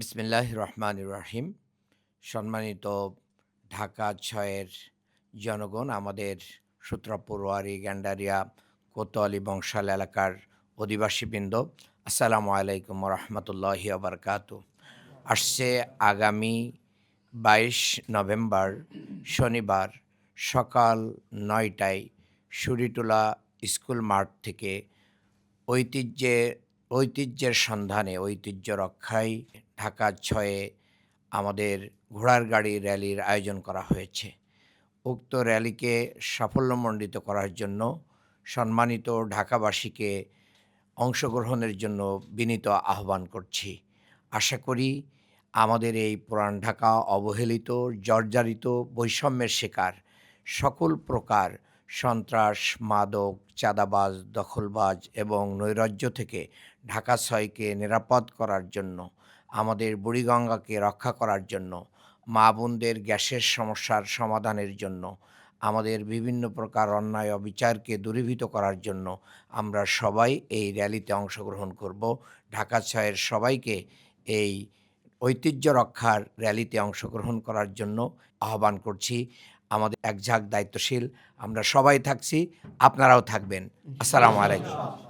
বিসমিল্লাহ রহমান রাহিম। সম্মানিত ঢাকা ছয়ের জনগণ, আমাদের সূত্রপুরওয়ারি গ্যান্ডারিয়া, কোতোয়ালি বংশাল এলাকার অধিবাসীবৃন্দ, আসসালামু আলাইকুম রহমতুল্লাহ আবরকাত আসছে আগামী বাইশ নভেম্বর, শনিবার, সকাল নয়টায় সুরিটোলা স্কুল মাঠ থেকে ঐতিহ্যে ঐতিহ্যের সন্ধানে, ঐতিহ্য রক্ষায় ঢাকা ছয়ে আমাদের ঘোড়ার গাড়ি র্যালির আয়োজন করা হয়েছে। উক্ত র্যালিকে সাফল্যমণ্ডিত করার জন্য সম্মানিত ঢাকাবাসীকে অংশগ্রহণের জন্য বিনীত আহ্বান করছি। আশা করি আমাদের এই পুরান ঢাকা অবহেলিত, জর্জারিত, বৈষম্যের শিকার সকল প্রকার সন্ত্রাস, মাদক, চাঁদাবাজ, দখলবাজ এবং নৈরাজ্য থেকে ঢাকা ছয়কে নিরাপদ করার জন্য, আমাদের বুড়িগঙ্গাকে রক্ষা করার জন্য, মা বোনদের গ্যাসের সমস্যার সমাধানের জন্য, আমাদের বিভিন্ন প্রকার অন্যায় অবিচারকে দূরীভূত করার জন্য আমরা সবাই এই র্যালিতে অংশগ্রহণ করব। ঢাকা ছয়ের সবাইকে এই ঐতিহ্য রক্ষার র্যালিতে অংশগ্রহণ করার জন্য আহ্বান করছি। আমাদের একঝাঁক দায়িত্বশীল। আমরা সবাই থাকছি, আপনারাও থাকবেন। আসসালামু আলাইকুম।